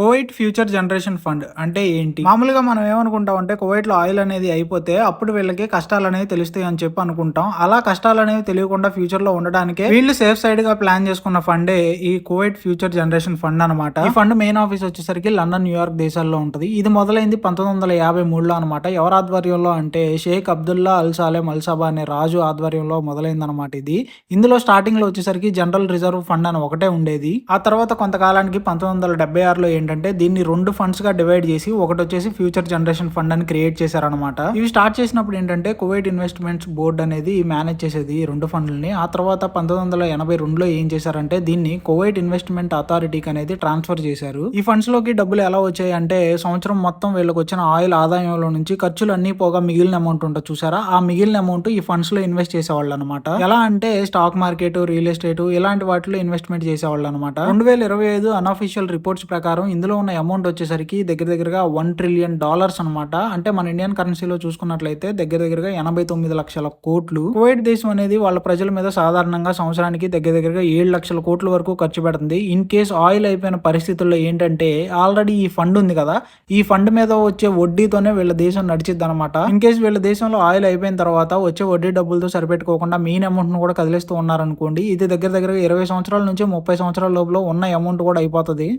Kuwait future generation fund అంటే ఏంటి? మామూలుగా మనం ఏమనుకుంటాం అంటే కువైట్లో ఆయిల్ అనేది అయిపోతే అప్పుడు వీళ్ళకి కష్టాలు అనేవి తెలుస్తాయి అని చెప్పి అనుకుంటాం. అలా కష్టాలు అనేవి తెలియకుండా ఫ్యూచర్లో ఉండడానికి వీళ్ళు సేఫ్ సైడ్గా ప్లాన్ చేసుకున్న ఫండే ఈ కువైట్ ఫ్యూచర్ జనరేషన్ ఫండ్ అనమాట ఈ ఫండ్ మెయిన్ ఆఫీస్ వచ్చేసరికి లండన్ న్యూయార్క్ దేశాల్లో ఉంటుంది. ఇది మొదలైంది పంతొమ్మిది వందల యాభై మూడులో అనమాట ఎవరి ఆధ్వర్యంలో అంటే షేక్ అబ్దుల్లా అల్ సాలెం అల్ సబా అనే రాజు ఆధ్వర్యంలో మొదలైంది అనమాట ఇది. ఇందులో స్టార్టింగ్లో వచ్చేసరికి జనరల్ రిజర్వ్ ఫండ్ అని ఒకటే ఉండేది. ఆ తర్వాత కొంతకాలానికి పంతొమ్మిది వందల డెబ్బై ఆరులో ఏంటి ఏంటంటే దీన్ని రెండు ఫండ్స్గా డివైడ్ చేసి ఒకటి వచ్చేసి ఫ్యూచర్ జనరేషన్ ఫండ్ అని క్రియేట్ చేశారనమాట ఇవి స్టార్ట్ చేసినప్పుడు ఏంటంటే కువైట్ ఇన్వెస్ట్మెంట్స్ బోర్డ్ అనేది మేనేజ్ చేసేది ఈ రెండు ఫండ్లని. ఆ తర్వాత పంతొమ్మిది వందల ఎనభై రెండులో ఏం చేశారంటే దీన్ని కువైట్ ఇన్వెస్ట్మెంట్ అథారిటీకి అనేది ట్రాన్స్ఫర్ చేశారు. ఈ ఫండ్స్లోకి డబ్బులు ఎలా వచ్చాయి అంటే సంవత్సరం మొత్తం వీళ్ళకి వచ్చిన ఆయిల్ ఆదాయంలో నుంచి ఖర్చులు అన్ని పోగా మిగిలిన అమౌంట్ ఉంటుంది చూసారా? ఆ మిగిలిన అమౌంట్ ఈ ఫండ్స్లో ఇన్వెస్ట్ చేసేవాళ్ళు అనమాట ఎలా అంటే స్టాక్ మార్కెట్ రియల్ ఎస్టేట్ ఇలాంటి వాటిలో ఇన్వెస్ట్మెంట్ చేసేవాళ్ళు అనమాట రెండు వేల ఇరవై ఐదు అన్అఫీషియల్ రిపోర్ట్స్ ప్రకారం ఇందులో ఉన్న అమౌంట్ వచ్చేసరికి దగ్గర దగ్గరగా వన్ ట్రిలియన్ డాలర్స్ అనమాట అంటే మన ఇండియన్ కరెన్సీలో చూసుకున్నట్లయితే దగ్గర దగ్గరగా ఎనభై తొమ్మిది లక్షల కోట్లు. కువైట్ దేశం అనేది వాళ్ళ ప్రజల మీద సాధారణంగా సంవత్సరానికి దగ్గర దగ్గరగా ఏడు లక్షల కోట్ల వరకు ఖర్చు పెడుతుంది. ఇన్ కేస్ ఆయిల్ అయిపోయిన పరిస్థితుల్లో ఏంటంటే ఆల్రెడీ ఈ ఫండ్ ఉంది కదా. ఈ ఫండ్ మీద వచ్చే వడ్డీతోనే వీళ్ళ దేశం నడిచిద్ది అనమాట ఇన్ కేస్ వీళ్ళ దేశంలో ఆయిల్ అయిపోయిన తర్వాత వచ్చే వడ్డీ డబ్బులతో సరిపెట్టుకోకుండా మెయిన్ అమౌంట్ను కూడా కదిలిస్తూ ఉన్నారనుకోండి ఇది దగ్గర దగ్గర ఇరవై సంవత్సరాల నుంచి ముప్పై సంవత్సరాల లోపల ఉన్న అమౌంట్ కూడా అయిపోతుంది.